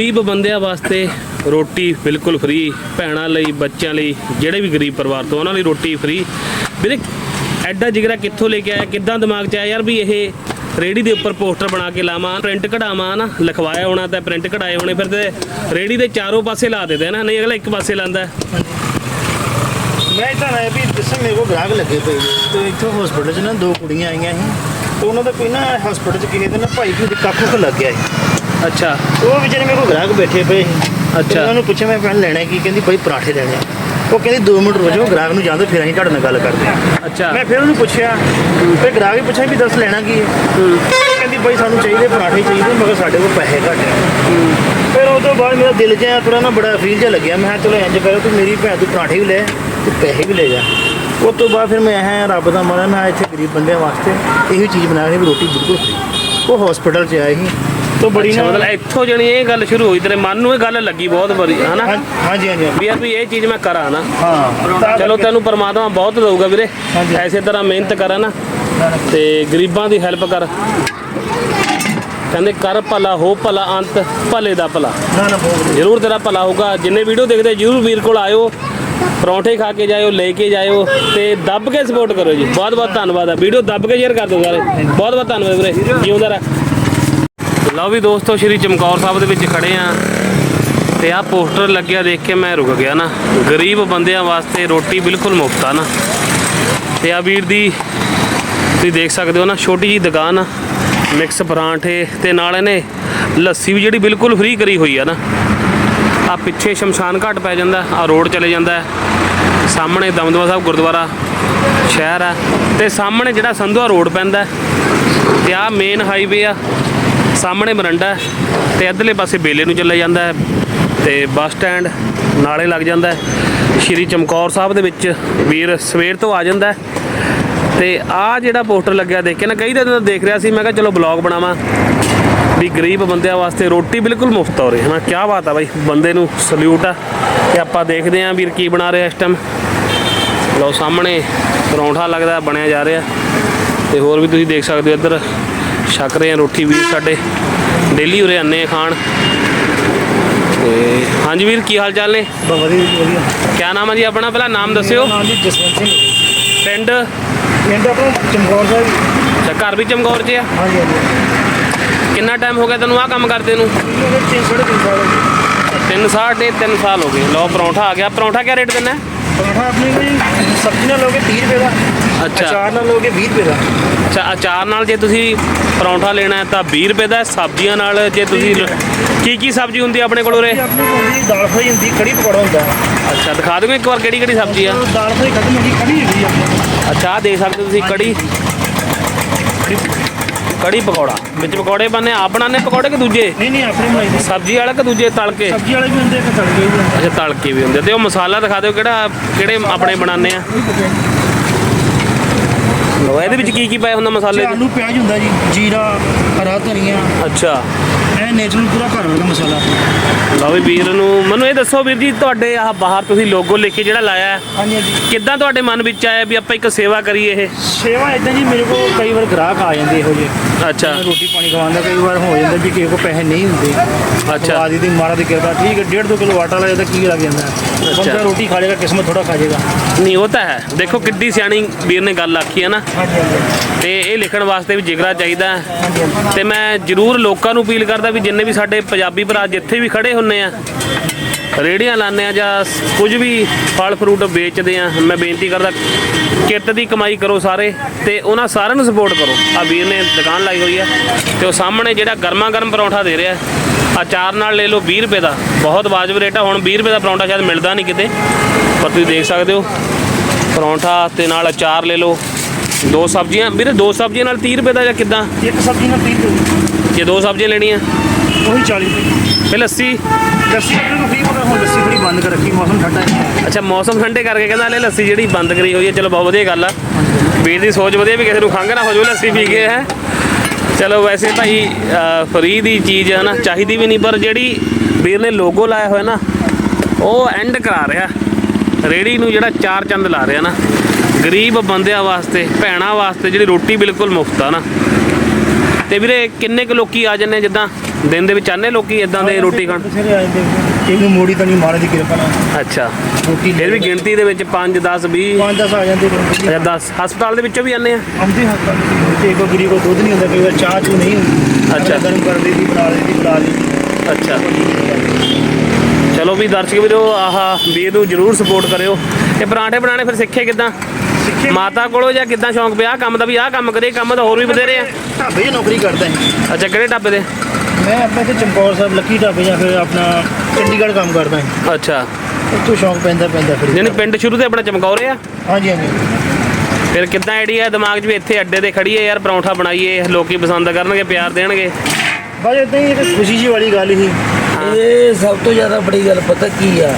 ਗਰੀਬ ਬੰਦਿਆਂ ਵਾਸਤੇ ਰੋਟੀ ਬਿਲਕੁਲ ਫ੍ਰੀ ਭੈਣਾਂ ਲਈ, ਬੱਚਿਆਂ ਲਈ, ਜਿਹੜੇ ਵੀ ਗਰੀਬ ਪਰਿਵਾਰ ਤੋਂ, ਉਹਨਾਂ ਲਈ ਰੋਟੀ ਫ੍ਰੀ ਵੀਰੇ, ਐਡਾ ਜਿਗਰਾ ਕਿੱਥੋਂ ਲੈ ਕੇ ਆਇਆ, ਕਿੱਦਾਂ ਦਿਮਾਗ 'ਚ ਆਇਆ ਯਾਰ ਵੀ ਇਹ ਰੇੜੀ ਦੇ ਉੱਪਰ ਪੋਸਟਰ ਬਣਾ ਕੇ ਲਾਵਾਂ ਪ੍ਰਿੰਟ ਕਢਾਵਾਂ ਨਾ, ਲਿਖਵਾਇਆ ਹੋਣਾ ਤਾਂ ਪ੍ਰਿੰਟ ਕਢਾਏ ਹੋਣੇ, ਫਿਰ ਤੇ ਰੇੜੀ ਦੇ ਚਾਰੋਂ ਪਾਸੇ ਲਾ ਦੇਦੇ ਨਾ, ਨਹੀਂ ਅਗਲਾ ਇੱਕ ਪਾਸੇ ਲਾਂਦਾ। ਮੈਂ ਤਾਂ ਵੀ ਜਿਸਮ ਮੇਰੇ ਕੋਲ ਗ੍ਰਾਹਕ ਲੱਗੇ ਪਏ ਤੇ ਇੱਥੋਂ ਹਸਪੀਟਲ 'ਚ ਨਾ ਦੋ ਕੁੜੀਆਂ ਆਈਆਂ ਸੀ, ਤੇ ਉਹਨਾਂ ਦਾ ਕੋਈ ਨਾ ਹਸਪੀਟਲ 'ਚ ਕਿਸੇ ਦੇ ਨਾ ਭਾਈ ਕੋਈ ਕੱਖ ਕੁ ਲੱਗ ਗਿਆ ਸੀ। ਅੱਛਾ। ਉਹ ਵਿਚਾਰੇ ਮੇਰੇ ਕੋਲ ਗ੍ਰਾਹਕ ਬੈਠੇ ਪਏ। ਸੀ ਅੱਛਾ। ਉਹਨਾਂ ਨੂੰ ਪੁੱਛਿਆ ਮੈਂ ਪੈਣ ਲੈਣਾ ਕੀ? ਕਹਿੰਦੀ ਭਾਈ ਪਰਾਠੇ ਲੈਣੇ ਆ। ਉਹ ਕਹਿੰਦੀ 2 ਮਿੰਟ ਰੁਕ ਗ੍ਰਾਹਕ ਨੂੰ ਜਾਂਦੇ ਫਿਰ ਅਸੀਂ ਤੁਹਾਡੇ ਨਾਲ ਗੱਲ ਕਰਦੇ ਹਾਂ। ਅੱਛਾ। ਮੈਂ ਫਿਰ ਉਹਨੂੰ ਪੁੱਛਿਆ ਫਿਰ ਗ੍ਰਾਹਕ ਵੀ ਪੁੱਛਿਆ ਵੀ ਦੱਸ ਲੈਣਾ ਕੀ ਹੈ ਉਹ ਕਹਿੰਦੀ ਭਾਈ ਸਾਨੂੰ ਚਾਹੀਦੇ ਪਰਾਠੇ ਚਾਹੀਦੇ ਮਗਰ ਸਾਡੇ ਕੋਲ ਪੈਸੇ ਘੱਟ ਆ। ਫਿਰ ਉਹ ਤੋਂ ਬਾਅਦ ਮੇਰਾ ਦਿਲ ਜਿਹਾ ਥੋੜਾ ਨਾ ਬੜਾ ਫੀਲ ਜਿਹਾ ਲੱਗਿਆ। ਮੈਂ ਚਲੋ ਇੰਜ ਕਰੋ ਤੂੰ ਮੇਰੀ ਭੈਣ ਤੂੰ ਪਰਾਠੇ ਵੀ ਲੈ ਤੇ ਪੈਸੇ ਵੀ ਲੈ ਜਾ। ਉਸ ਤੋਂ ਬਾਅਦ ਫਿਰ ਮੈਂ ਇਹ ਰੱਬ ਦਾ ਮਾਰਾ ਮੈਂ ਇੱਥੇ ਗਰੀਬ ਬੰਦਿਆਂ ਵਾਸਤੇ ਇਹੀ ਚੀਜ਼ ਬਣਾ ਵੀ ਰੋਟੀ ਬਿਲਕੁਲ। ਉਹ ਹਸਪੀਟਲ 'ਚ ਆਏ ਸੀ। ਤੋਂ ਬੜੀ ਅੱਛਾ ਨਾ ਮਤਲਬ ਇੱਥੋਂ ਜਣੀ ਇਹ ਗੱਲ ਸ਼ੁਰੂ ਹੋਈ ਤੇਰੇ ਮਨ ਨੂੰ ਇਹ ਗੱਲ ਲੱਗੀ ਬਹੁਤ ਵਾਰੀ ਹਨਾ? ਹਾਂ- ਹਾਂਜੀ ਹਾਂਜੀ। ਵੀ ਯਾਰ ਵੀ ਇਹ ਚੀਜ਼ ਮੈਂ ਕਰਾਂ ਨਾ। ਹਾਂ ਚਲੋ ਤੈਨੂੰ ਪਰਮਾਤਮਾ ਬਹੁਤ ਦਊਗਾ ਵੀਰੇ। ਹਾਂਜੀ। ਐਸੇ ਤਰ੍ਹਾਂ ਮਿਹਨਤ ਕਰਾਂ ਨਾ ਤੇ ਗਰੀਬਾਂ ਦੀ ਹੈਲਪ ਕਰ। ਕਹਿੰਦੇ ਕਰ ਭਲਾ ਹੋ ਭਲਾ ਅੰਤ ਭਲੇ ਦਾ ਭਲਾ। ਨਾ ਨਾ ਬਹੁਤ ਜ਼ਰੂਰ ਤੇਰਾ ਭਲਾ ਹੋਊਗਾ। ਜਿੰਨੇ ਵੀਡੀਓ ਦੇਖਦੇ ਜਰੂਰ ਵੀਰ ਕੋਲ ਆਇਓ। ਪਰੌਂਠੇ ਖਾ ਕੇ ਜਾਇਓ ਲੈ ਕੇ ਜਾਇਓ ਤੇ ਦੱਬ ਕੇ ਸਪੋਰਟ ਕਰੋ ਜੀ। ਬਹੁਤ ਬਹੁਤ ਧੰਨਵਾਦ ਆ। ਵੀਡੀਓ ਦੱਬ ਕੇ ਸ਼ੇਅਰ ਕਰ ਦਿਓ ਸਾਰੇ। ਬਹੁਤ ਬਹੁਤ ਧੰਨਵਾਦ ਵੀਰੇ। ਜਿਉਂਦਾ ਰਹਿ। ਲਓ ਵੀ ਦੋਸਤੋ, ਸ਼੍ਰੀ ਚਮਕੌਰ ਸਾਹਿਬ ਦੇ ਵਿੱਚ ਖੜੇ ਆ। ਤੇ ਆਹ ਪੋਸਟਰ ਲੱਗਿਆ ਦੇਖ ਕੇ ਮੈਂ ਰੁਕ ਗਿਆ ਨਾ। ਗਰੀਬ ਬੰਦਿਆਂ ਵਾਸਤੇ ਰੋਟੀ ਬਿਲਕੁਲ ਮੁਫਤ ਆ ਨਾ। ਤੇ ਆ ਵੀਰ ਦੀ ਤੁਸੀਂ ਦੇਖ ਸਕਦੇ ਹੋ ਨਾ, ਛੋਟੀ ਜੀ ਦੁਕਾਨ ਆ, ਮਿਕਸ ਪਰਾਂਠੇ ਤੇ ਨਾਲ ਇਹਨੇ ਲੱਸੀ ਵੀ ਜਿਹੜੀ ਬਿਲਕੁਲ ਫ੍ਰੀ ਕਰੀ ਹੋਈ ਆ ਨਾ। ਆ ਪਿੱਛੇ ਸ਼ਮਸ਼ਾਨ ਘਾਟ ਪੈ ਜਾਂਦਾ ਆ ਰੋਡ ਚਲੇ ਜਾਂਦਾ ਸਾਹਮਣੇ ਦਮਦਮਾ ਸਾਹਿਬ ਗੁਰਦੁਆਰਾ ਸ਼ਹਿਰ ਆ। ਤੇ ਸਾਹਮਣੇ ਜਿਹੜਾ ਸੰਧੂਆ ਰੋਡ ਪੈਂਦਾ ਹੈ। ਤੇ ਆ ਮੇਨ ਹਾਈਵੇ ਆ ਸਾਹਮਣੇ ਬਰੰਡਾ ਹੈ ਤੇ ਇੱਧਰਲੇ ਪਾਸੇ ਬੇਲੇ ਨੂੰ ਚੱਲਿਆ ਜਾਂਦਾ ਹੈ ਤੇ ਬੱਸ ਸਟੈਂਡ ਨਾਲੇ ਲੱਗ ਜਾਂਦਾ ਹੈ। ਸ਼੍ਰੀ ਚਮਕੌਰ ਸਾਹਿਬ ਦੇ ਵਿੱਚ ਵੀਰ ਸਵੇਰ ਤੋਂ ਆ ਜਾਂਦਾ ਹੈ। ਤੇ ਆ ਜਿਹੜਾ ਪੋਸਟਰ ਲੱਗਿਆ ਦੇਖ ਕੇ ਨਾ, ਕਈ ਦਿਨ ਦੇਖ ਰਿਹਾ ਸੀ, ਮੈਂ ਕਿਹਾ ਚਲੋ ਬਲੌਗ ਬਣਾਵਾਂ। ਵੀ ਗਰੀਬ ਬੰਦਿਆਂ ਵਾਸਤੇ ਰੋਟੀ ਬਿਲਕੁਲ ਮੁਫਤ ਹੋ ਰਹੀ ਹੈ ਨਾ। ਕੀ ਬਾਤ ਆ ਬਾਈ, ਬੰਦੇ ਨੂੰ ਸਲੂਟ ਆ ਤੇ ਆਪਾਂ ਦੇਖਦੇ ਆਂ ਵੀਰ ਕੀ ਬਣਾ ਰਿਹਾ ਇਸ ਟਾਈਮ ਲਓ ਸਾਹਮਣੇ ਪਰੌਂਠਾ ਲੱਗਦਾ, ਬਣਿਆ ਜਾ ਰਿਹਾ। ਤੇ ਹੋਰ ਵੀ ਤੁਸੀਂ ਦੇਖ ਸਕਦੇ ਹੋ ਇੱਧਰ। ਛਕ ਰਹੇ ਆ ਰੋਟੀ ਵੀਰ ਸਾਡੇ। ਡੇਲੀ ਉਰੇ ਆਨੇ ਖਾਣ। ਤੇ ਹਾਂਜੀ ਵੀਰ ਕੀ ਹਾਲ ਚਾਲ ਨੇ? ਬਹੁਤ ਵਧੀਆ ਜੀ, ਵਧੀਆ। ਕਿਆ ਨਾਮ ਆ ਜੀ ਆਪਣਾ? ਪਹਿਲਾਂ ਨਾਮ ਦੱਸਿਓ। ਨਾਮ ਜੀ ਜਸਵੰਤ ਸਿੰਘ। ਪਿੰਡ? ਪਿੰਡ ਆਪਣਾ ਚਮਕੌਰ ਸਾਹਿਬ ਅੱਛਾ ਘਰ ਵੀ ਚਮਕੌਰ 'ਚ ਆ? ਹਾਂਜੀ ਹਾਂਜੀ। ਕਿੰਨਾ ਟਾਈਮ ਹੋ ਗਿਆ ਤੈਨੂੰ ਆਹ ਕੰਮ ਕਰਦੇ ਨੂੰ? ਇਹ ਤਿੰਨ ਸਾਢੇ ਤਿੰਨ ਸਾਲ ਹੋ ਗਏ। ਤਿੰਨ ਸਾਲ ਤੇ 3 ਸਾਲ ਹੋ ਗਏ। ਲਓ ਪਰੌਂਠਾ ਆ ਗਿਆ। ਪਰੌਂਠਾ ਕਿਆ ਰੇਟ ਦਿੰਦਾ? ਹੈ? ਪਰਾਠਾ ਆਪਣੇ ਸਬਜ਼ੀ ਨਾਲ ਲੋਗੇ 30 ਰੁਪਏ ਦਾ ਅੱਛਾ। ਅਚਾਰ ਨਾਲ ਲੋਗੇ 20 ਰੁਪਏ ਦਾ। ਅੱਛਾ ਅਚਾਰ ਨਾਲ ਜੇ ਤੁਸੀਂ ਪਰੌਂਠਾ ਲੈਣਾ ਹੈ ਤਾਂ 20 ਰੁਪਏ ਦਾ ਹੈ, ਸਬਜ਼ੀਆਂ ਨਾਲ ਜੇ ਤੁਸੀਂ ਕੀ ਕੀ ਸਬਜ਼ੀ ਹੁੰਦੀ ਹੈ ਆਪਣੇ ਕੋਲ ਉਰੇ? ਇਹ ਆਪਣੇ ਕੋਲ ਹੁੰਦੀ ਦਾਲ ਫਰਾਈ ਹੁੰਦੀ ਕੜੀ ਪਕੌੜਾ ਹੁੰਦਾ। ਅੱਛਾ ਦਿਖਾ ਦਿਓ ਇੱਕ ਵਾਰ ਕਿਹੜੀ ਕਿਹੜੀ ਸਬਜ਼ੀ ਆ। ਦਾਲ ਫਰਾਈ ਖਤਮ ਹੋ ਗਈ ਕੜੀ ਹੈਗੀ ਆਪਣੇ ਕੋਲ ਅੱਛਾ ਆਹ ਦੇਖ ਸਕਦੇ ਹੋ ਤੁਸੀਂ ਕੜੀ। ਕੜੀ ਪਕੌੜਾ। ਵਿੱਚ ਪਕੌੜੇ ਬਣਨੇ ਆਪ ਬਣਾਉਂਦੇ ਪਕੌੜੇ ਕਿ ਦੂਜੇ? ਨਹੀਂ ਨਹੀਂ ਆਪਣੇ ਬਣਾਈ ਦੀ। ਸਬਜ਼ੀ ਵਾਲੇ ਕਿ ਦੂਜੇ ਤਲ ਕੇ ਸਬਜ਼ੀ ਵਾਲੇ ਵੀ ਹੁੰਦੇ ਇੱਕ ਤੜਕੇ ਵੀ ਹੁੰਦੇ ਅੱਛਾ ਤਲ ਕੇ ਵੀ ਹੁੰਦੇ ਤੇ ਉਹ ਮਸਾਲਾ ਦਿਖਾ ਦਿਓ ਕਿਹੜਾ ਕਿਹੜੇ ਆਪਣੇ ਬਣਾਉਂਦੇ ਆ। ਲਓ ਇਹਦੇ ਵਿੱਚ ਕੀ ਕੀ ਪਾਇਆ ਹੁੰਦਾ ਮਸਾਲੇ 'ਚ ਆਲੂ ਪਿਆਜ਼ ਹੁੰਦਾ ਜੀ। ਜੀਰਾ ਹਰਾ ਧਨੀਆ। ਅੱਛਾ। ਇਹ ਨੇਚਰਲ ਪੂਰਾ ਘਰ ਵਰਗਾ ਮਸਾਲਾ। ਲਓ ਵੀ ਵੀਰ ਨੂੰ ਮੈਨੂੰ ਇਹ ਦੱਸੋ ਵੀਰ ਜੀ ਤੁਹਾਡੇ ਆਹ ਬਾਹਰ ਤੁਸੀਂ ਲੋਗੋ ਲਿਖ ਕੇ ਜਿਹੜਾ ਲਾਇਆ ਹੈ, ਹਾਂਜੀ ਹਾਂਜੀ। ਕਿੱਦਾਂ ਤੁਹਾਡੇ ਮਨ ਵਿੱਚ ਆਇਆ ਵੀ ਆਪਾਂ ਇੱਕ ਸੇਵਾ ਕਰੀਏ ਇਹ? ਸੇਵਾ ਇਦਾਂ ਜੀ ਮੇਰੇ ਕੋਲ ਕਈ ਵਾਰ ਗ੍ਰਾਹਕ ਆ ਜਾਂਦੇ ਇਹੋ ਜਿਹੇ। ਅੱਛਾ। ਰੋਟੀ ਪਾਣੀ ਖਵਾਉਂਦਾ ਕਈ ਵਾਰ ਹੋ ਜਾਂਦਾ ਵੀ ਕਿਸੇ ਕੋਲ ਪੈਸੇ ਨਹੀਂ ਹੁੰਦੇ। ਅੱਛਾ। ਆਦੀ ਦੀ ਮਾਰਾ ਦੀ ਕਿਰਪਾ ਠੀਕ ਹੈ 1.5 ਕਿਲੋ ਆਟਾ ਲੱਗ ਜਾਂਦਾ ਕੀ ਲੱਗ ਜਾਂਦਾ। ਬੰਦਾ ਰੋਟੀ ਖਾ ਲੇਗਾ ਕਿਸਮਤ ਥੋੜਾ ਖਾ ਜਾਏਗਾ ਨਹੀਂ ਉਹ ਤਾਂ ਹੈ। ਦੇਖੋ ਕਿੱਡੀ ਸਿਆਣੀ ਵੀਰ ਨੇ ਗੱਲ ਆਖੀ ਹੈ ਨਾ। ਹਾਂਜੀ ਹਾਂਜੀ। ਤੇ ਇਹ ਲਿਖਣ ਵਾਸਤੇ ਵੀ ਜਿਗਰਾ ਚਾਹੀਦਾ ਹੈ। ਤੇ ਮੈਂ ਜ਼ਰੂਰ ਲੋਕਾਂ ਨੂੰ ਅਪੀਲ ਕਰਦਾ ਵੀ ਜਿੰਨੇ ਵੀ ਸਾਡੇ ਪੰਜਾਬੀ ਭਰਾ ਜਿੱਥੇ ਵੀ ਖੜੇ ਹੁੰਨੇ ਆ ਰੇੜੀਆਂ ਲਾਉਂਦੇ ਆ ਜਾਂ ਕੁਝ ਵੀ ਫਲ ਫਰੂਟ ਵੇਚਦੇ ਆ ਮੈਂ ਬੇਨਤੀ ਕਰਦਾ ਕਿੱਟ ਦੀ ਕਮਾਈ ਕਰੋ ਸਾਰੇ ਤੇ ਉਹਨਾਂ ਸਾਰਿਆਂ ਨੂੰ ਸਪੋਰਟ ਕਰੋ। ਆ ਵੀਰ ਨੇ ਦੁਕਾਨ ਲਾਈ ਹੋਈ ਆ ਤੇ ਉਹ ਸਾਹਮਣੇ ਜਿਹੜਾ ਗਰਮਾ ਗਰਮ ਪਰੌਂਠਾ ਦੇ ਰਿਹਾ ਅਚਾਰ ਨਾਲ ਲੈ ਲਓ 20 ਰੁਪਏ ਦਾ। ਬਹੁਤ ਵਾਜਬ ਰੇਟ ਆ ਹੁਣ 20 ਰੁਪਏ ਦਾ ਪਰੌਂਠਾ ਸ਼ਾਇਦ ਮਿਲਦਾ ਨਹੀਂ ਕਿਤੇ ਪਰ ਤੁਸੀਂ ਦੇਖ ਸਕਦੇ ਹੋ। ਪਰੌਂਠਾ ਤੇ ਨਾਲ ਅਚਾਰ ਲੈ ਲਓ ਦੋ ਸਬਜ਼ੀਆਂ ਵੀਰੇ ਦੋ ਸਬਜ਼ੀਆਂ ਨਾਲ 30 ਰੁਪਏ ਦਾ ਜਾਂ ਕਿੱਦਾਂ? ਇੱਕ ਸਬਜ਼ੀ ਨਾਲ 30 ਰੁਪਏ। ਜੇ ਦੋ ਸਬਜ਼ੀਆਂ ਲੈਣੀਆਂ। ਉਹੀ 40 ਰੁਪਏ। ਤੇ ਲੱਸੀ? ਲੱਸੀ ਆਪਣੇ ਕੋਲ ਫ੍ਰੀ ਮਗਰ ਹੁਣ ਲੱਸੀ ਥੋੜੀ ਬੰਦ ਕਰ ਰੱਖੀ ਮੌਸਮ ਠੰਡਾ ਹੈ। ਅੱਛਾ ਮੌਸਮ ਠੰਡੇ ਕਰਕੇ ਕਹਿੰਦਾ ਲੈ ਲੱਸੀ ਜਿਹੜੀ ਬੰਦ ਕਰੀ ਹੋਈ ਹੈ ਚਲੋ ਬਹੁਤ ਵਧੀਆ ਗੱਲ ਆ। ਵੀਰ ਦੀ ਸੋਚ ਵਧੀਆ ਵੀ ਕਿਸੇ ਨੂੰ ਖੰਘ ਨਾ ਹੋ ਜਾਵੇ ਲੱਸੀ ਪੀ ਕੇ ਹੈ। ਚਲੋ ਵੈਸੇ ਭਾਈ ਫਰੀ ਦੀ ਚੀਜ਼ ਹੈ ਨਾ ਚਾਹੀਦੀ ਵੀ ਨਹੀਂ ਪਰ ਜਿਹੜੀ ਵੀਰ ਨੇ ਲੋਗੋ ਲਾਇਆ ਹੋਇਆ ਨਾ ਉਹ ਐਂਡ ਕਰਾ ਰਿਹਾ। ਰੇੜੀ ਨੂੰ ਜਿਹੜਾ ਚਾਰ ਚੰਦ ਲਾ ਰਿਹਾ ਨਾ ਗਰੀਬ ਬੰਦਿਆਂ ਵਾਸਤੇ ਭੈਣਾਂ ਵਾਸਤੇ ਜਿਹੜੀ ਰੋਟੀ ਬਿਲਕੁਲ ਮੁਫਤ ਆ ਨਾ। ਤੇ ਵੀਰੇ ਕਿੰਨੇ ਕੁ ਲੋਕੀ ਆ ਜੰਨੇ ਜਿੱਦਾਂ ਦਿਨ ਦੇ ਵਿੱਚ ਆਨੇ ਲੋਕੀ ਇਦਾਂ ਦੇ ਰੋਟੀ ਖਾਣ? ਇਹਨੂੰ ਮੋੜੀ ਤਾਂ ਨਹੀਂ ਮਾਰੇ ਦੀ ਕਿਰਪਾ ਨਾਲ। ਅੱਛਾ। ਰੋਟੀ ਫਿਰ ਵੀ ਗਿਣਤੀ ਦੇ ਵਿੱਚ 5 10 20 ਪੰਜ ਦਸ ਆ ਜਾਂਦੇ ਨੇ ਜਾਂ 10 ਹਸਪਤਾਲ ਦੇ ਵਿੱਚੋਂ ਵੀ ਆਨੇ ਆ? ਆਉਂਦੇ ਹੱਥਾਂ ਤੇ ਕੋਈ ਗਰੀਬ ਕੋ ਦੁੱਧ ਨਹੀਂ ਹੁੰਦਾ ਕਈ ਵਾਰ ਚਾਹ ਚੂ ਨਹੀਂ ਹੁੰਦੀ। ਅੱਛਾ। ਗਰਮ ਕਰ ਲਈ ਦੀ ਬਣਾ ਲਈ ਦੀ। ਬਣਾ ਲਈ ਅੱਛਾ। ਚਲੋ ਵੀ ਦਰਸ਼ਕ ਵੀਰੋ ਆਹ ਵੀਰ ਨੂੰ ਜਰੂਰ ਸਪੋਰਟ ਕਰਿਓ। ਇਹ ਪਰਾਂਠੇ ਬਣਾਣੇ ਫਿਰ ਸਿੱਖੇ ਕਿਦਾਂ? ਮਾਤਾ ਕੋਲੋਂ ਜਾਂ ਕਿਦਾਂ ਸ਼ੌਂਕ ਪਿਆ? ਕੰਮ ਦਾ ਵੀ ਆਹ ਕੰਮ ਕਰੇ ਕੰਮ ਤਾਂ ਹੋਰ ਵੀ ਬਥੇਰੇ ਆ। ਢਾਬੇ ਨੌਕਰੀ ਕਰਦਾ ਹਾਂ ਅੱਛਾ ਕਿਹੜੇ ਢਾਬੇ ਦੇ ਮੈਂ ਆਪਣੇ ਤੇ ਚਮਕੌਰ ਸਾਹਿਬ ਲੱਕੀ ਢਾਬੇ ਜਾਂ ਫਿਰ ਆਪਣਾ ਚੰਡੀਗੜ੍ਹ ਕੰਮ ਕਰਦਾ ਹਾਂ ਅੱਛਾ। ਉੱਥੋਂ ਸ਼ੌਂਕ ਪੈਂਦਾ ਪੈਂਦਾ ਫਿਰ। ਯਾਨੀ ਪਿੰਡ ਸ਼ੁਰੂ ਤੇ ਆਪਣਾ ਚਮਕੌਰੇ ਆ? ਹਾਂਜੀ ਹਾਂਜੀ। ਫਿਰ ਕਿੱਦਾਂ ਆਈਡੀਆ ਦਿਮਾਗ 'ਚ ਵੀ ਇੱਥੇ ਅੱਡੇ ਤੇ ਖੜੀਏ ਯਾਰ ਪਰੌਂਠਾ ਬਣਾਈਏ ਲੋਕੀ ਪਸੰਦ ਕਰਨਗੇ ਪਿਆਰ ਦੇਣਗੇ। ਬਸ ਇਦਾਂ ਹੀ ਇੱਕ ਖੁਸ਼ੀ ਜੀ ਵਾਲੀ ਗੱਲ ਸੀ ਇਹ ਸਭ ਤੋਂ ਜ਼ਿਆਦਾ ਬੜੀ ਗੱਲ ਪਤਾ ਕੀ ਆ?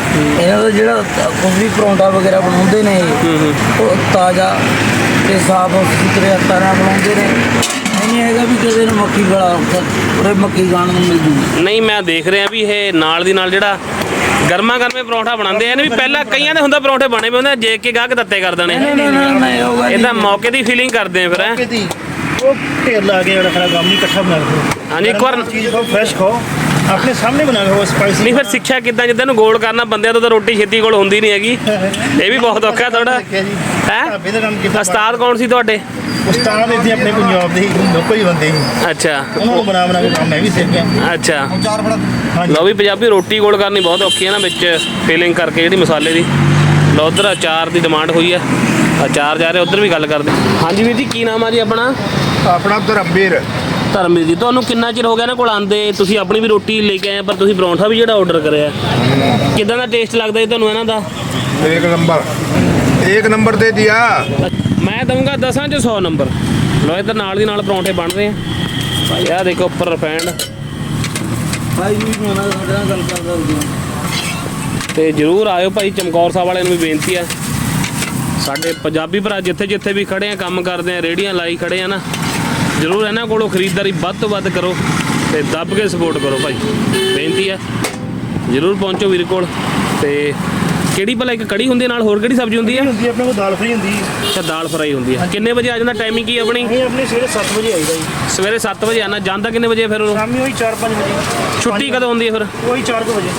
ਇਹਨਾਂ ਦਾ ਜਿਹੜਾ ਕੁਝ ਵੀ ਪਰੌਂਠਾ ਵਗੈਰਾ ਬਣਾਉਂਦੇ ਨੇ ਇਹ, ਉਹ ਤਾਜ਼ਾ ਤੇ ਸਾਫ਼ ਸੁਥਰੇ ਹੱਥਾਂ ਨਾਲ ਬਣਾਉਂਦੇ ਨੇ। ਨਹੀਂ ਹੈਗਾ ਵੀ ਕਿਸੇ ਨੂੰ ਮੱਖੀ ਗਲਾ ਉਹਰੇ ਮੱਖੀ ਖਾਣ ਨੂੰ ਮਿਲ ਜੂ। ਨਹੀਂ ਮੈਂ ਦੇਖ ਰਿਹਾ ਵੀ ਇਹ ਨਾਲ ਦੀ ਨਾਲ ਜਿਹੜਾ ਗਰਮਾ ਗਰਮੇ ਪਰੌਂਠਾ ਬਣਾਉਂਦੇ ਆ ਨੇ ਵੀ ਪਹਿਲਾਂ ਕਈਆਂ ਦੇ ਹੁੰਦਾ ਪਰੌਂਠੇ ਬਣੇ ਪਏ ਹੁੰਦੇ ਜੇ ਕੇ ਗਾਹਕ ਦਿੱਤੇ ਕਰ ਦੇਣੇ। ਨਹੀਂ ਨਹੀਂ ਨਹੀਂ ਨਹੀਂ ਹੋਗਾ ਇਹਦਾ ਮੌਕੇ ਦੀ ਫੀਲਿੰਗ ਕਰਦੇ ਆ ਫਿਰ ਹੈਂ। ਉਹ ਢੇਰ ਲਾ ਕੇ ਜਿਹੜਾ ਖਰਾ ਕੰਮ ਨਹੀਂ ਇਕੱਠਾ ਬਣਾ ਕੇ ਹਾਂਜੀ, ਇੱਕ ਵਾਰ- ਚੀਜ਼ ਖਾਓ ਫਰੈਸ਼ ਖਾਓ। ਆਪਣੇ ਸਾਹਮਣੇ ਬਣਾ ਕੇ ਖਾਓ ਸਪਾਈਸੀ ਨਹੀਂ ਫਿਰ ਸਿੱਖਿਆ ਕਿੱਦਾਂ? ਜਿੱਦਾਂ ਨੂੰ ਗੋਲ ਕਰਨਾ ਬੰਦਿਆਂ ਤੋਂ ਤਾਂ ਰੋਟੀ ਛੇਤੀ ਕੋਲ ਹੁੰਦੀ ਨਹੀਂ ਹੈਗੀ। ਇਹ ਵੀ ਬਹੁਤ ਔਖਾ ਥੋੜਾ ਹੈ? ਉਸਤਾਦ ਕੌਣ ਸੀ ਤੁਹਾਡੇ? ਉਸਤਾਦ ਇੱਥੇ ਆਪਣੇ ਪੰਜਾਬ ਦੇ ਹੀ ਲੋਕਲ ਹੀ ਬੰਦੇ ਸੀ ਅੱਛਾ। ਉਹਨਾਂ ਨੂੰ ਬਣਾ ਬਣਾ ਕੇ ਕੰਮ ਮੈਂ ਵੀ ਸਿੱਖ ਗਿਆ। ਅੱਛਾ। ਹਾਂਜੀ। ਲਓ ਵੀ ਪੰਜਾਬੀ ਰੋਟੀ ਗੋਲ ਕਰਨੀ ਬਹੁਤ ਔਖੀ ਹੈ ਨਾ ਵਿੱਚ ਫੀਲਿੰਗ ਕਰਕੇ ਜਿਹੜੀ ਮਸਾਲੇ ਦੀ। ਲਓ ਉਧਰ ਅਚਾਰ ਦੀ ਡਿਮਾਂਡ ਹੋਈ ਹੈ। ਅਚਾਰ ਜਾ ਰਿਹਾ ਉਧਰ ਵੀ ਗੱਲ ਕਰਦੇ। ਹਾਂਜੀ ਵੀਰ ਜੀ ਕੀ ਨਾਮ ਆ ਜੀ ਆਪਣਾ? ਆਪਣਾ ਧਰਮਵੀਰ। ਧਰਮਵੀਰ ਜੀ ਤੁਹਾਨੂੰ ਕਿੰਨਾ ਚਿਰ ਹੋ ਗਿਆ ਨਾ ਕੋਲ ਆਂਦੇ ਤੁਸੀਂ ਆਪਣੀ ਵੀ ਰੋਟੀ ਲੈ ਕੇ ਆਏ ਪਰ ਤੁਸੀਂ ਪਰੌਂਠਾ ਵੀ ਜਿਹੜਾ ਆਰਡਰ ਕਰਿਆ ਕਿਦਾਂ ਦਾ ਟੇਸਟ ਲੱਗਦਾ ਜੀ ਤੁਹਾਨੂੰ ਇਹਨਾਂ ਦਾ एक नंबर एक नंबर दे दिया ਮੈਂ ਦਊਂਗਾ 10 ਚ 100 ਨੰਬਰ ਲੋ ਇੱਧਰ ਨਾਲ ਦੀ ਨਾਲ ਪਰੌਂਠੇ ਬਣ ਰਹੇ ਆ ਭਾਈ ਆਹ ਦੇਖੋ ਉੱਪਰ ਰਿਫਾਈਂਡ ਭਾਈ ਜੀ ਮੈਂ ਨਾਲ ਤੁਹਾਡੇ ਨਾਲ ਗੱਲ ਕਰਦਾ ਹੁੰਦੀ ਤੇ ਜਰੂਰ ਆਇਓ ਭਾਈ ਚਮਕੌਰ ਸਾਹਿਬ ਵਾਲਿਆਂ ਨੂੰ ਵੀ ਬੇਨਤੀ ਆ ਸਾਡੇ ਪੰਜਾਬੀ ਭਰਾ ਜਿੱਥੇ ਜਿੱਥੇ ਵੀ ਖੜੇ ਆ ਕੰਮ ਕਰਦੇ ਆ ਰੇੜੀਆਂ ਲਾਈ ਖੜੇ ਆ ਨਾ ਜਰੂਰ ਇਹਨਾਂ ਕੋਲੋਂ ਖਰੀਦਦਾਰੀ ਵੱਧ ਤੋਂ ਵੱਧ ਕਰੋ ਤੇ ਦੱਬ ਕੇ ਸਪੋਰਟ ਕਰੋ ਭਾਈ। ਬੇਨਤੀ ਆ ਜਰੂਰ ਪਹੁੰਚੋ ਵੀਰ ਕੋਲ। ਤੇ ਕਿਹੜੀ ਭਲਾ ਇੱਕ ਕੜੀ ਹੁੰਦੀ ਨਾਲ ਹੋਰ ਕਿਹੜੀ ਸਬਜ਼ੀ ਹੁੰਦੀ ਆ ਹੁੰਦੀ ਆਪਣੇ ਕੋਲ ਦਾਲ ਫਰੀ ਹੁੰਦੀ ਹੈ। ਅੱਛਾ ਦਾਲ ਫਰਾਈ ਹੁੰਦੀ ਆ ਕਿੰਨੇ ਵਜੇ ਆ ਜਾਂਦਾ ਟਾਈਮਿੰਗ ਕੀ ਆਪਣੀ? ਅਸੀਂ ਆਪਣੇ ਸਵੇਰੇ 7 ਵਜੇ ਆਈਦਾ ਜੀ। ਸਵੇਰੇ 7 ਵਜੇ ਆਣਾ ਜਾਂਦਾ ਕਿੰਨੇ ਵਜੇ ਫਿਰ ਉਰੋਂ? ਸ਼ਾਮੀ ਉਹੀ 4-5 ਵਜੇ। ਛੁੱਟੀ ਕਦੋਂ ਹੁੰਦੀ ਹੈ ਫਿਰ? ਉਹੀ 4 ਵਜੇ।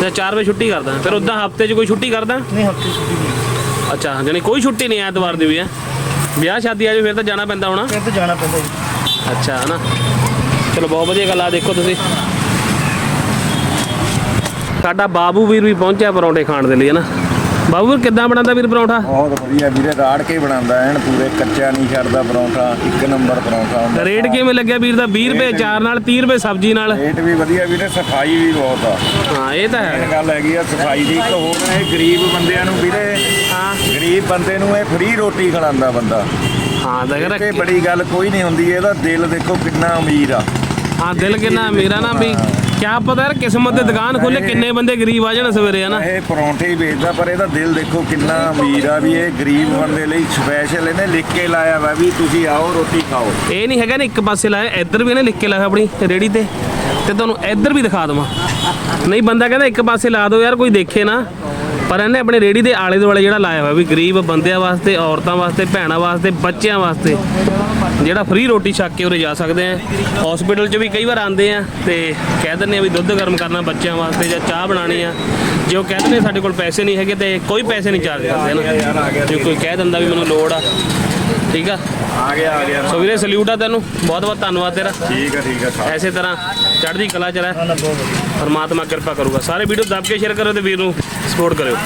ਤੇ 4 ਵਜੇ ਛੁੱਟੀ ਕਰਦਾ। ਫਿਰ ਉਦਾਂ ਹਫ਼ਤੇ 'ਚ ਕੋਈ ਛੁੱਟੀ ਕਰਦਾ? ਨਹੀਂ ਹਫ਼ਤੇ ਛੁੱਟੀ ਨਹੀਂ। ਅੱਛਾ ਜਾਨੀ ਕੋਈ ਛੁੱਟੀ ਨਹੀਂ ਐਤਵਾਰ ਦੀ ਵੀ ਹੈ। ਵਿਆਹ ਸ਼ਾਦੀ ਆ ਜਾਵੇ ਫਿਰ ਤਾਂ ਜਾਣਾ ਪੈਂਦਾ ਹੋਣਾ। ਫਿਰ ਤਾਂ ਜਾਣਾ ਪੈਂਦਾ ਜੀ। ਅੱਛਾ ਹਨਾ? ਚਲੋ ਬਹੁਤ ਵਧੀਆ ਗੱਲ ਆ ਦੇਖੋ ਤੁਸੀਂ। ਸਾਡਾ ਬਾਬੂ ਵੀਰ ਵੀ ਪਹੁੰਚਿਆ ਪਰੌਂਠੇ ਖਾਣ ਦੇ ਲਈ ਹਨਾ? ਬਾਬੂ ਵੀਰ ਕਿੱਦਾਂ ਬਣਾਉਂਦਾ ਵੀਰ ਪਰੌਂਠਾ? ਬਹੁਤ ਵਧੀਆ ਵੀਰੇ ਰਾੜ ਕੇ ਬਣਾਉਂਦਾ ਐਨ ਪੂਰੇ ਕੱਚਾ ਨਹੀਂ ਛੱਡਦਾ ਪਰੌਂਠਾ ਇੱਕ ਨੰਬਰ ਪਰੌਂਠਾ ਹੁੰਦਾ ਰੇਟ ਕਿਵੇਂ ਲੱਗਿਆ ਵੀਰ ਦਾ? 20 ਰੁਪਏ ਚਾਰ ਨਾਲ 30 ਰੁਪਏ ਸਬਜ਼ੀ ਨਾਲ। ਰੇਟ ਵੀ ਵਧੀਆ ਵੀਰੇ ਸਫ਼ਾਈ ਵੀ ਬਹੁਤ ਆ। ਹਾਂ ਇਹ ਤਾਂ ਇਹ ਹੈ ਗੱਲ ਹੈਗੀ ਆ ਸਫ਼ਾਈ ਦੀ ਇੱਕ ਹੋਰ ਇਹ ਗਰੀਬ ਬੰਦਿਆਂ ਨੂੰ ਵੀਰੇ ਹਾਂ। ਗਰੀਬ ਬੰਦੇ ਨੂੰ ਇਹ ਫ੍ਰੀ ਰੋਟੀ ਖਿਲਾਉਂਦਾ ਬੰਦਾ। ਹਾਂ ਦੇਖ ਤੇ ਰਿਹਾ ਬੜੀ ਗੱਲ ਕੋਈ ਨਹੀਂ ਹੁੰਦੀ ਇਹਦਾ ਦਿਲ ਦੇਖੋ ਕਿੰਨਾ ਅਮੀਰ ਆ। ਹਾਂ ਦਿਲ ਕਿੰਨਾ ਮੇਰਾ ਨਾ ਵੀ। ਕਿਆ ਪਤਾ ਯਾਰ ਕਿਸਮਤ ਦੇ ਦੁਕਾਨ ਖੋਲੇ ਕਿੰਨੇ ਬੰਦੇ ਗਰੀਬ ਆ ਜਾਣ ਸਵੇਰੇ ਹਨਾ ਇਹ ਪਰੌਂਠੇ ਹੀ ਵੇਚਦਾ ਪਰ ਇਹਦਾ ਦਿਲ ਦੇਖੋ ਕਿੰਨਾ ਅਮੀਰ ਆ ਵੀ ਇਹ ਗਰੀਬ ਬੰਦੇ ਲਈ ਸਪੈਸ਼ਲ ਇਹਨੇ ਲਿਖ ਕੇ ਲਾਇਆ ਵਾ ਵੀ ਤੁਸੀਂ ਆਓ ਰੋਟੀ ਖਾਓ। ਇਹ ਨਹੀਂ ਹੈਗਾ ਨਾ ਇੱਕ ਪਾਸੇ ਲਾਇਆ ਇੱਧਰ ਵੀ ਇਹਨੇ ਲਿਖ ਕੇ ਲਾਇਆ ਆਪਣੀ ਰੇੜੀ ਤੇ। ਤੇ ਤੁਹਾਨੂੰ ਇੱਧਰ ਵੀ ਦਿਖਾ ਦਵਾਂ। ਨਹੀਂ ਬੰਦਾ ਕਹਿੰਦਾ ਇੱਕ ਪਾਸੇ ਲਾ ਦਿਓ ਯਾਰ ਕੋਈ ਦੇਖੇ ਨਾ। ਪਰ ਇਹਨੇ ਆਪਣੇ ਰੇੜੀ ਦੇ ਆਲੇ ਦੁਆਲੇ ਜਿਹੜਾ ਲਾਇਆ ਹੋਇਆ ਵੀ ਗਰੀਬ ਬੰਦਿਆਂ ਵਾਸਤੇ ਔਰਤਾਂ ਵਾਸਤੇ ਭੈਣਾਂ ਵਾਸਤੇ ਬੱਚਿਆਂ ਵਾਸਤੇ ਜਿਹੜਾ ਫ੍ਰੀ ਰੋਟੀ ਛੱਕ ਕੇ ਉਰੇ ਜਾ ਸਕਦੇ ਆ। ਹਸਪੀਟਲ 'ਚ ਵੀ ਕਈ ਵਾਰ ਆਉਂਦੇ ਆ ਤੇ ਕਹਿ ਦਿੰਦੇ ਆ ਵੀ ਦੁੱਧ ਗਰਮ ਕਰਨਾ ਬੱਚਿਆਂ ਵਾਸਤੇ ਜਾਂ ਚਾਹ ਬਣਾਉਣੀ ਆ। ਜੇ ਉਹ ਕਹਿ ਦਿੰਦੇ ਸਾਡੇ ਕੋਲ ਪੈਸੇ ਨਹੀਂ ਹੈਗੇ ਤੇ ਕੋਈ ਪੈਸੇ ਨਹੀਂ ਚਾਰਜ ਕਰਦੇ ਨਾ ਜੇ ਕੋਈ ਕਹਿ ਦਿੰਦਾ ਵੀ ਮੈਨੂੰ ਲੋੜ ਆ ਠੀਕ ਆ? ਆ ਗਿਆ ਆ ਗਿਆ। ਸੋ ਵੀਰੇ ਸਲੂਟ ਆ ਤੈਨੂੰ ਬਹੁਤ ਬਹੁਤ ਧੰਨਵਾਦ ਤੇਰਾ। ਠੀਕ ਆ ਠੀਕ ਆ ਐਸੇ ਤਰ੍ਹਾਂ ਚੜ੍ਹਦੀ ਕਲਾ ਚ ਰਹਿ। ਪਰਮਾਤਮਾ ਕਿਰਪਾ ਕਰੂਗਾ। ਸਾਰੇ ਵੀਡੀਓ ਦੱਬ ਕੇ ਸ਼ੇਅਰ ਕਰੋ ਤੇ ਵੀਰ ਨੂੰ ਸਪੋਰਟ ਕਰਿਓ।